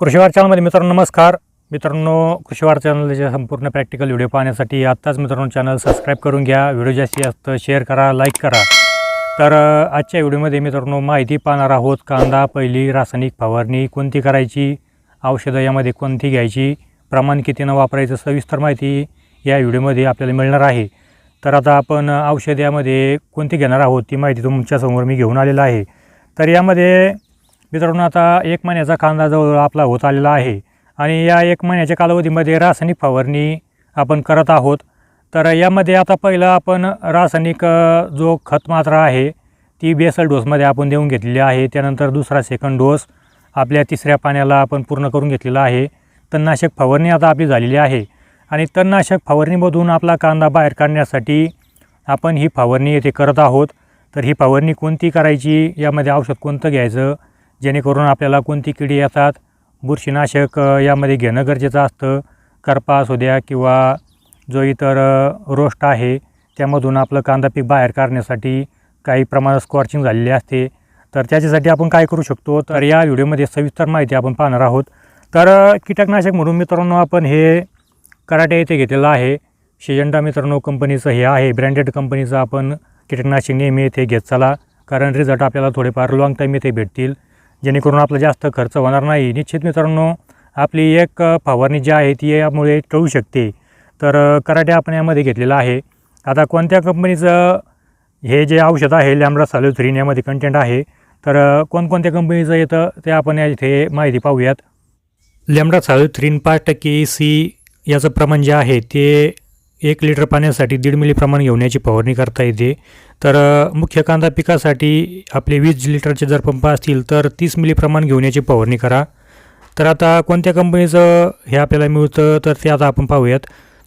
कृषीवार चॅनलमध्ये मित्रांनो नमस्कार. मित्रांनो कृषीवार चॅनलचे संपूर्ण प्रॅक्टिकल व्हिडिओ पाहण्यासाठी आत्ताच मित्रांनो चॅनल सबस्क्राईब करून घ्या. व्हिडिओ जास्तीत जास्त शेअर करा लाईक करा. तर आजच्या व्हिडिओमध्ये मित्रांनो माहिती पाहणार आहोत कांदा पहिली रासायनिक फवारणी कोणती करायची औषधं यामध्ये कोणती घ्यायची प्रमाण कितीनं वापरायचं सविस्तर माहिती या व्हिडिओमध्ये आपल्याला मिळणार आहे. तर आता आपण औषध यामध्ये कोणती घेणार आहोत ती माहिती तुमच्यासमोर मी घेऊन आलेला आहे. तर यामध्ये मित्रांनो आता एक महिन्याचा कांदा जवळ आपला होत आलेला आहे. आणि या एक महिन्याच्या कालावधीमध्ये रासायनिक फवारणी आपण करत आहोत. तर यामध्ये आता पहिलं आपण रासायनिक जो खत मात्रा आहे ती बेसल डोसमध्ये आपण देऊन घेतलेली आहे. त्यानंतर दुसरा सेकंड डोस आपल्या तिसऱ्या पाण्याला आपण पूर्ण करून घेतलेला आहे. तणनाशक फवारणी आता आपली झालेली आहे. आणि तणनाशक फवारणीमधून आपला कांदा बाहेर काढण्यासाठी आपण ही फवारणी येथे करत आहोत. तर ही फवारणी कोणती करायची यामध्ये औषध कोणतं घ्यायचं जेणेकरून आपल्याला कोणती किडी येतात? बुरशीनाशक यामध्ये घेणं गरजेचं असतं. करपा असू द्या किंवा जो इतर रोस्ट आहे त्यामधून आपलं कांदा पीक बाहेर काढण्यासाठी काही प्रमाणात स्कॉर्चिंग झालेली असते. तर त्याच्यासाठी आपण काय करू शकतो? तर या व्हिडिओमध्ये सविस्तर माहिती आपण पाहणार आहोत. तर कीटकनाशक म्हणून मित्रांनो आपण हे कराटे येथे घेतलेलं आहे. शेजंडा मित्रांनो कंपनीचं हे आहे. ब्रँडेड कंपनीचं आपण कीटकनाशक नेहमी येथे घेत चला. कारण रिझल्ट आपल्याला थोडेफार लॉंग टाईम येथे भेटतील. जेणेकरून आपला जास्त खर्च होणार नाही. निश्चित मित्रांनो आपली एक फवारणी जी आहे ती यामुळे टळू शकते. तर कराटे आपण यामध्ये घेतलेलं आहे. आता कोणत्या कंपनीचं हे जे औषध आहे लॅमडा सॅल्युथ्रीन यामध्ये कंटेंट आहे तर कोणकोणत्या कंपनीचं येतं ते आपण या इथे माहिती पाहूयात. लॅमडा सॅल्युथ्रीन पाच टक्के सी याचं प्रमाण जे आहे ते एक लिटर पाण्यासाठी दीड मिली प्रमाण घेऊन फवारणी करता येते. तर मुख्य कांदा पिकासाठी आपले वीस लिटरचे जर पंप असतील तर तीस मिली प्रमाण घेऊन याची फवारणी करा. तर आता कोणत्या कंपनीचं हे आपल्याला मिळतं तर ते आता आपण पाहूयात.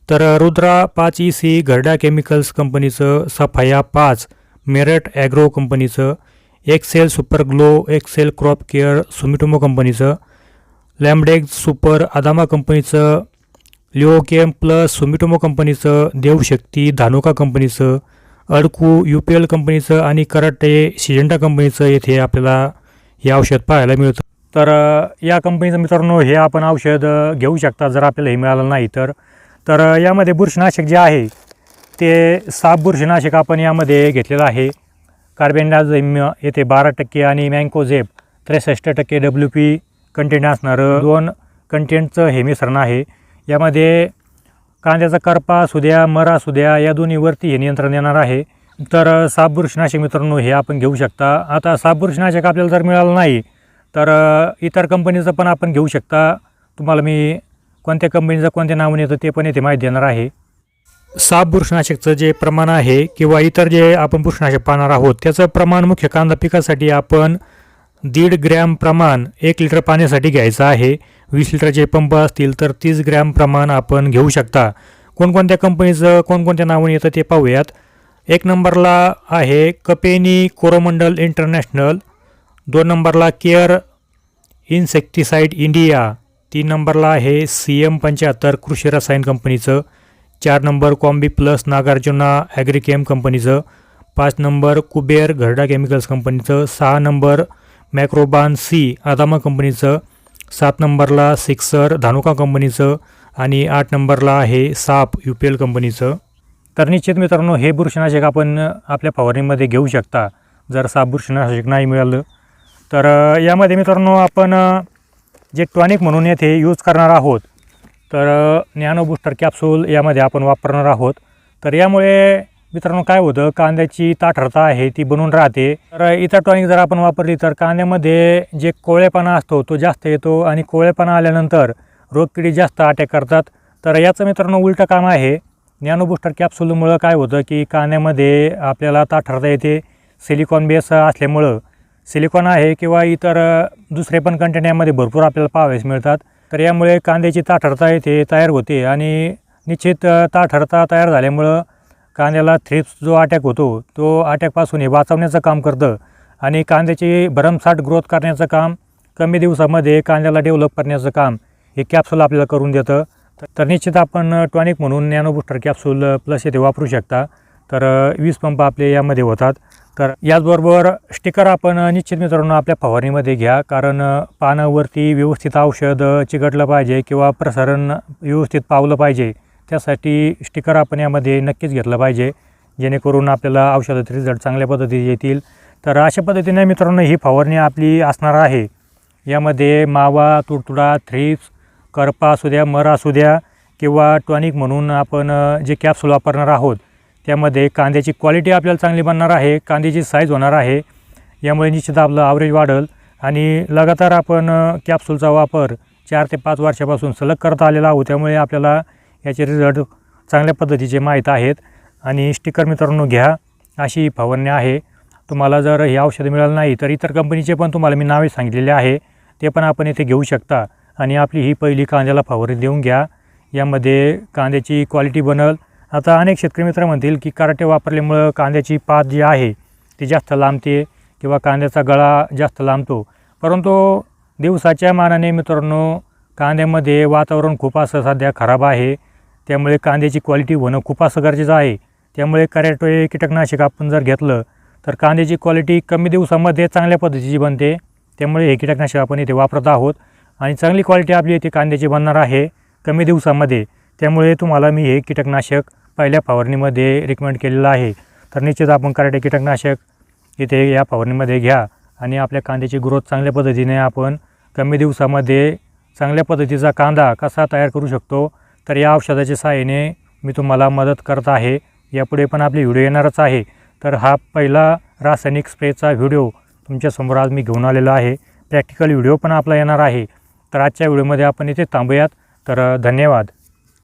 तर रुद्रा पाच ई सी घरडा केमिकल्स कंपनीचं सफाया पाच मेरठ ॲग्रो कंपनीचं Excel super glow Excel crop care Sumitomo कंपनीचं लॅमडेग सुपर अदामा कंपनीचं लिओकेम प्लस सुमिटोमो कंपनीचं देवशक्ती धानुका कंपनीचं अडकू यू पी एल कंपनीचं आणि कराटे सिजेंटा कंपनीचं येथे आपल्याला हे औषध पाहायला मिळतं. तर या कंपनीचं मित्रांनो हे आपण औषध घेऊ शकता जर आपल्याला हे मिळालं नाही तर. तर यामध्ये बुरशीनाशक जे आहे ते साप बुरशीनाशक आपण यामध्ये घेतलेलं आहे. कार्बेंडाझिम येथे बारा टक्के आणि मँकोझेप त्रेसष्ट टक्के डब्ल्यू पी कंटेंट असणारं दोन कंटेंटचं हे मिश्रण आहे. यामध्ये कांद्याचा करपा असू द्या मरा असू द्या या दोन्हीवरती हे नियंत्रण येणार आहे. तर अ, साप मित्रांनो हे आपण घेऊ शकता. आता साप बुरशीनाशक आपल्याला जर मिळालं नाही तर इतर कंपनीचं पण आपण घेऊ शकता. तुम्हाला मी कोणत्या कंपनीचं कोणत्या नावाने येतं ते पण येथे माहिती देणार आहे. साप बुरशनाशकचं जे प्रमाण आहे किंवा इतर जे आपण बुरशीनाशक पाहणार आहोत त्याचं प्रमाण मुख्य कांदा पिकासाठी आपण दीड ग्रॅम प्रमाण एक लिटर पाण्यासाठी घ्यायचं आहे. वीस लिटरचे पंप असतील तर तीस ग्रॅम प्रमाण आपण घेऊ शकता. कोणकोणत्या कंपनीचं कोणकोणत्या नावाने येतं ते पाहूयात. एक नंबरला आहे कपेनी कोरोमंडल इंटरनॅशनल. दोन नंबरला केअर इन्सेक्टिसाईड इंडिया. तीन नंबरला आहे सी एम पंच्याहत्तर कृषी रसायन कंपनीचं. चार नंबर कॉम्बी प्लस नागार्जुना ॲग्रिकेम कंपनीचं. पाच नंबर कुबेर घरडा केमिकल्स कंपनीचं. सहा नंबर मॅक्रोबान सी अदामा कंपनीचं. सात नंबरला सिक्सर धानुका कंपनीचं आणि आठ नंबरला आहे साप यू पी एल कंपनीचं. तर निश्चित मित्रांनो हे बुरशीनाशक आपण आपल्या फवारणीमध्ये घेऊ शकता. जर साप बुरशीनाशक नाही मिळालं तर यामध्ये मित्रांनो आपण जे टॉनिक म्हणून येथे यूज करणार आहोत तर नॅनो बूस्टर कॅप्सूल यामध्ये आपण वापरणार आहोत. तर यामुळे मित्रांनो काय होतं? कांद्याची ताठरता आहे ती बनून राहते. तर इतर टॉनिक जर आपण वापरली तर कांद्यामध्ये जे कोळेपणा असतो तो जास्त येतो आणि कोळेपणा आल्यानंतर रोगकिडी जास्त अटॅक करतात. तर याचं मित्रांनो उलटं काम आहे. नॅनो बूस्टर कॅप्सूलमुळं काय होतं की कांद्यामध्ये आपल्याला ताठरता येते. सिलिकॉन बेस असल्यामुळं सिलिकॉन आहे किंवा इतर दुसरे पण कंटेंट यामध्ये भरपूर आपल्याला पाहावेस मिळतात. तर यामुळे कांद्याची ताठरता येते तयार होते आणि निश्चित ताठरता तयार झाल्यामुळं कांद्याला थ्रिप्स जो अटॅक होतो तो अटॅकपासून हे वाचवण्याचं काम करतं आणि कांद्याची भरमसाठ ग्रोथ करण्याचं काम कमी दिवसामध्ये कांद्याला डेव्हलप करण्याचं काम हे कॅप्सूल आपल्याला करून देतं. तर- तर निश्चित आपण टॉनिक म्हणून नॅनो बूस्टर कॅप्सूल प्लस येथे वापरू शकता. तर वीस पंप आपले यामध्ये होतात. तर याचबरोबर स्टिकर आपण निश्चित मित्रांनो आपल्या फवारणीमध्ये घ्या. कारण पानावरती व्यवस्थित औषध चिकटलं पाहिजे किंवा प्रसारण व्यवस्थित पावलं पाहिजे. त्यासाठी स्टिकर आपण यामध्ये नक्कीच घेतलं पाहिजे. जेणेकरून आपल्याला औषधाचे रिझल्ट चांगल्या पद्धतीने येतील. तर अशा पद्धतीने मित्रांनो ही फवारणी आपली असणार आहे. यामध्ये मावा तुडतुडा थ्रिप्स करपा असू द्या मर असू द्या किंवा टॉनिक म्हणून आपण जे कॅप्सूल वापरणार आहोत त्यामध्ये कांद्याची क्वालिटी आपल्याला चांगली बनणार आहे कांद्याची साईज होणार आहे. यामुळे निश्चित आपलं आवरेज वाढेल आणि लगातार आपण कॅप्सूलचा वापर चार ते पाच वर्षापासून सलग करत आलेला आहोत. त्यामुळे आपल्याला याचे रिझल्ट चांगल्या पद्धतीचे माहीत आहेत. आणि स्टिकर मित्रांनो घ्या. अशी फवारणी आहे. तुम्हाला जर हे औषधं मिळालं नाही तर इतर कंपनीचे पण तुम्हाला मी नावे सांगितलेले आहे. ते पण आपण इथे घेऊ शकता. आणि आपली ही पहिली कांद्याला फवारणी देऊन घ्या. यामध्ये कांद्याची क्वालिटी बनल. आता अनेक शेतकरी मित्र म्हणतील की कराटे वापरल्यामुळं कांद्याची पात जी आहे ती जास्त लांबते किंवा कांद्याचा गळा जास्त लांबतो. परंतु दिवसाच्या मानाने मित्रांनो कांद्यामध्ये वातावरण खूप असं सध्या खराब आहे. त्यामुळे कांद्याची क्वालिटी होणं खूप असं गरजेचं आहे. त्यामुळे कॅरेटोय कीटकनाशक आपण जर घेतलं तर कांद्याची क्वालिटी कमी दिवसामध्ये चांगल्या पद्धतीची बनते. त्यामुळे हे कीटकनाशक आपण इथे वापरत आहोत. आणि चांगली क्वालिटी आपली इथे कांद्याची बनणार आहे कमी दिवसामध्ये. त्यामुळे तुम्हाला मी हे कीटकनाशक पहिल्या फवारणीमध्ये रिकमेंड केलेलं आहे. तर निश्चित आपण कराटे कीटकनाशक इथे या फवारणीमध्ये घ्या आणि आपल्या कांद्याची ग्रोथ चांगल्या पद्धतीने आपण कमी दिवसामध्ये चांगल्या पद्धतीचा कांदा कसा तयार करू शकतो तर या औषधाच्या सहाय्याने मी तुम्हाला मदत करत आहे. यापुढे पण आपले व्हिडिओ येणारच आहे. तर हा पहिला रासायनिक स्प्रेचा व्हिडिओ तुमच्यासमोर आज मी घेऊन आलेलो आहे. प्रॅक्टिकल व्हिडिओ पण आपला येणार आहे. तर आजच्या व्हिडिओमध्ये आपण इथे थांबूयात. तर धन्यवाद.